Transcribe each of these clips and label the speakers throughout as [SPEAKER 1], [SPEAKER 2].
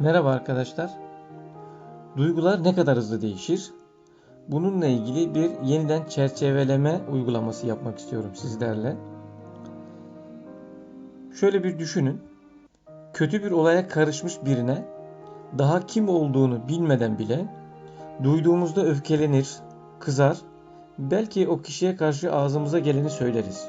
[SPEAKER 1] Merhaba arkadaşlar. Duygular ne kadar hızlı değişir? Bununla ilgili bir yeniden çerçeveleme uygulaması yapmak istiyorum sizlerle. Şöyle bir düşünün. Kötü bir olaya karışmış birine daha kim olduğunu bilmeden bile duyduğumuzda öfkelenir, kızar, belki o kişiye karşı ağzımıza geleni söyleriz.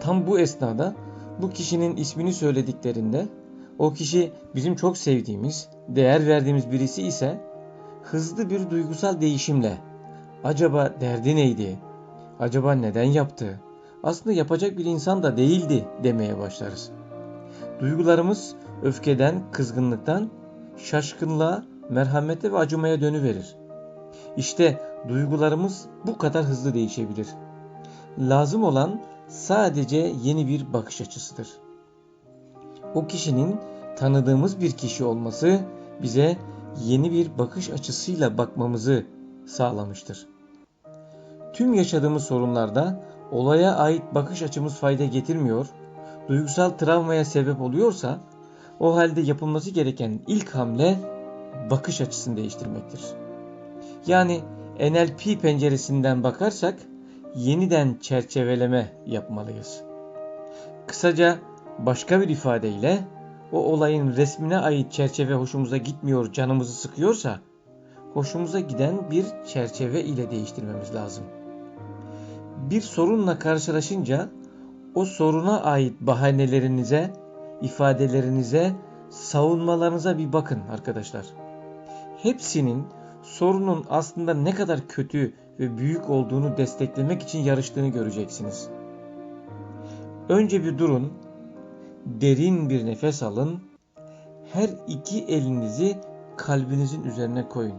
[SPEAKER 1] Tam bu esnada bu kişinin ismini söylediklerinde o kişi bizim çok sevdiğimiz, değer verdiğimiz birisi ise hızlı bir duygusal değişimle acaba derdi neydi? Acaba neden yaptı? Aslında yapacak bir insan da değildi demeye başlarız. Duygularımız öfkeden, kızgınlıktan şaşkınlığa, merhamete ve acımaya dönüverir. İşte duygularımız bu kadar hızlı değişebilir. Lazım olan sadece yeni bir bakış açısıdır. O kişinin tanıdığımız bir kişi olması bize yeni bir bakış açısıyla bakmamızı sağlamıştır. Tüm yaşadığımız sorunlarda olaya ait bakış açımız fayda getirmiyor, duygusal travmaya sebep oluyorsa o halde yapılması gereken ilk hamle bakış açısını değiştirmektir. Yani NLP penceresinden bakarsak yeniden çerçeveleme yapmalıyız. Kısaca başka bir ifadeyle o olayın resmine ait çerçeve hoşumuza gitmiyor, canımızı sıkıyorsa hoşumuza giden bir çerçeve ile değiştirmemiz lazım. Bir sorunla karşılaşınca o soruna ait bahanelerinize, ifadelerinize, savunmalarınıza bir bakın arkadaşlar. Hepsinin sorunun aslında ne kadar kötü ve büyük olduğunu desteklemek için yarıştığını göreceksiniz. Önce bir durun, derin bir nefes alın. Her iki elinizi kalbinizin üzerine koyun.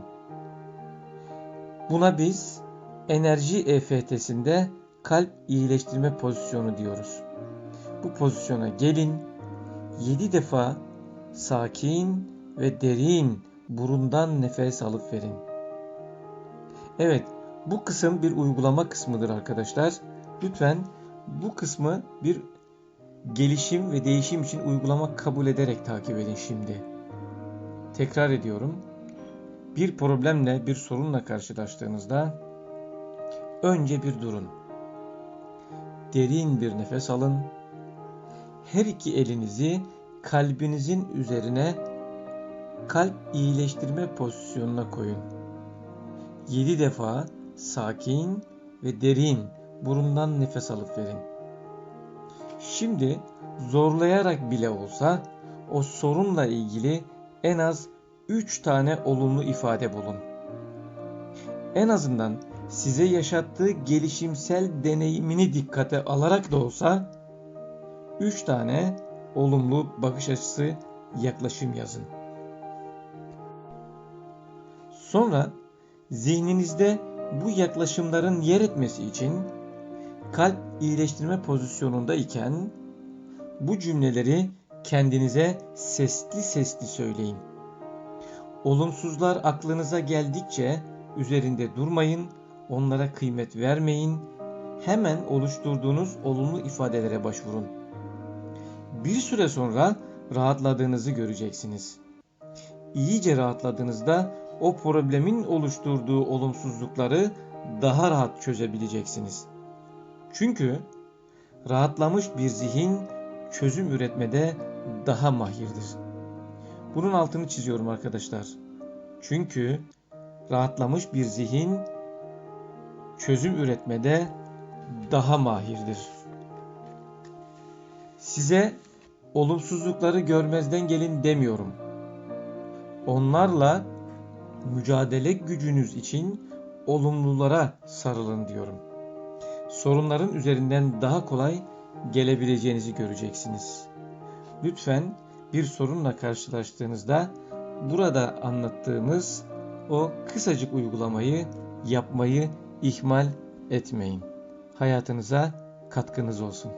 [SPEAKER 1] Buna biz enerji EFT'sinde kalp iyileştirme pozisyonu diyoruz. Bu pozisyona gelin. 7 defa sakin ve derin burundan nefes alıp verin. Evet, bu kısım bir uygulama kısmıdır arkadaşlar. Lütfen bu kısmı bir gelişim ve değişim için uygulama kabul ederek takip edin şimdi. Tekrar ediyorum. Bir problemle, bir sorunla karşılaştığınızda önce bir durun. Derin bir nefes alın. Her iki elinizi kalbinizin üzerine kalp iyileştirme pozisyonuna koyun. 7 defa sakin ve derin burundan nefes alıp verin. Şimdi zorlayarak bile olsa o sorunla ilgili en az 3 tane olumlu ifade bulun. En azından size yaşattığı gelişimsel deneyimini dikkate alarak da olsa 3 tane olumlu bakış açısı yaklaşım yazın. Sonra zihninizde bu yaklaşımların yer etmesi için kalp iyileştirme pozisyonunda iken bu cümleleri kendinize sesli sesli söyleyin. Olumsuzlar aklınıza geldikçe üzerinde durmayın, onlara kıymet vermeyin. Hemen oluşturduğunuz olumlu ifadelere başvurun. Bir süre sonra rahatladığınızı göreceksiniz. İyice rahatladığınızda o problemin oluşturduğu olumsuzlukları daha rahat çözebileceksiniz. Çünkü rahatlamış bir zihin çözüm üretmede daha mahirdir. Bunun altını çiziyorum arkadaşlar. Çünkü rahatlamış bir zihin çözüm üretmede daha mahirdir. Size olumsuzlukları görmezden gelin demiyorum. Onlarla mücadele gücünüz için olumlulara sarılın diyorum. Sorunların üzerinden daha kolay gelebileceğinizi göreceksiniz. Lütfen bir sorunla karşılaştığınızda burada anlattığımız o kısacık uygulamayı yapmayı ihmal etmeyin. Hayatınıza katkınız olsun.